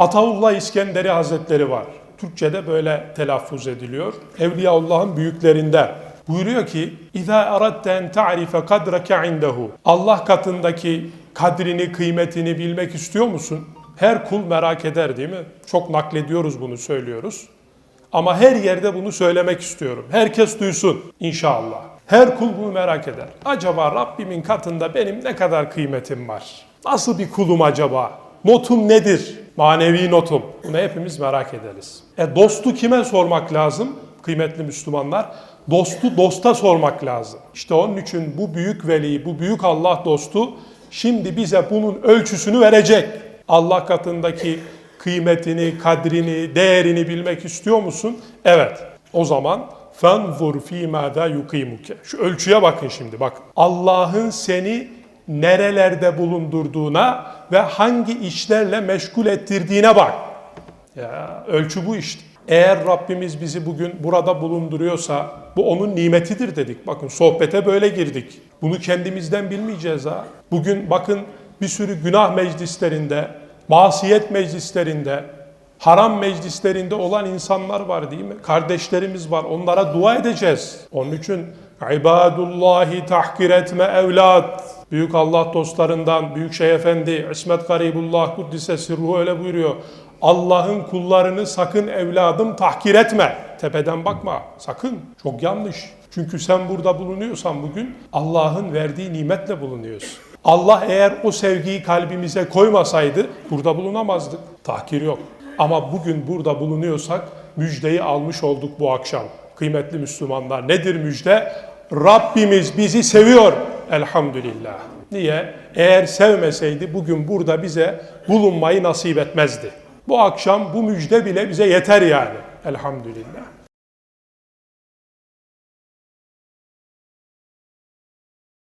Ataullah İskenderi Hazretleri var. Türkçe'de böyle telaffuz ediliyor. Evliyaullah'ın büyüklerinden. Buyuruyor ki İza aradte en ta'rife kadreke indehu Allah katındaki kadrini, kıymetini bilmek istiyor musun? Her kul merak eder değil mi? Çok naklediyoruz bunu söylüyoruz. Ama her yerde bunu söylemek istiyorum. Herkes duysun inşallah. Her kul bunu merak eder. Acaba Rabbimin katında benim ne kadar kıymetim var? Nasıl bir kulum acaba? Notum nedir? Manevi notum. Bunu hepimiz merak ederiz. E dostu kime sormak lazım? Kıymetli Müslümanlar. Dostu dosta sormak lazım. İşte onun için bu büyük veli, bu büyük Allah dostu şimdi bize bunun ölçüsünü verecek. Allah katındaki kıymetini, kadrini, değerini bilmek istiyor musun? Evet. O zaman fenzur fî mâdâ yukimuke. Şu ölçüye bakın şimdi bak. Allah'ın seni nerelerde bulundurduğuna ve hangi işlerle meşgul ettirdiğine bak. Ya ölçü bu işte. Eğer Rabbimiz bizi bugün burada bulunduruyorsa bu onun nimetidir dedik. Bakın sohbete böyle girdik. Bunu kendimizden bilmeyeceğiz ha. Bugün bakın bir sürü günah meclislerinde, masiyet meclislerinde, haram meclislerinde olan insanlar var değil mi? Kardeşlerimiz var. Onlara dua edeceğiz. Onun için ibadullahi tahkir etme evlat. Büyük Allah dostlarından Büyük Şeyh Efendi İsmet Garibullah Kuddise Sirruhu öyle buyuruyor. Allah'ın kullarını sakın evladım tahkir etme. Tepeden bakma. Sakın. Çok yanlış. Çünkü sen burada bulunuyorsan bugün Allah'ın verdiği nimetle bulunuyorsun. Allah eğer o sevgiyi kalbimize koymasaydı burada bulunamazdık. Tahkir yok. Ama bugün burada bulunuyorsak müjdeyi almış olduk bu akşam. Kıymetli Müslümanlar nedir müjde? Rabbimiz bizi seviyor. Elhamdülillah. Niye? Eğer sevmeseydi bugün burada bize bulunmayı nasip etmezdi. Bu akşam bu müjde bile bize yeter yani. Elhamdülillah.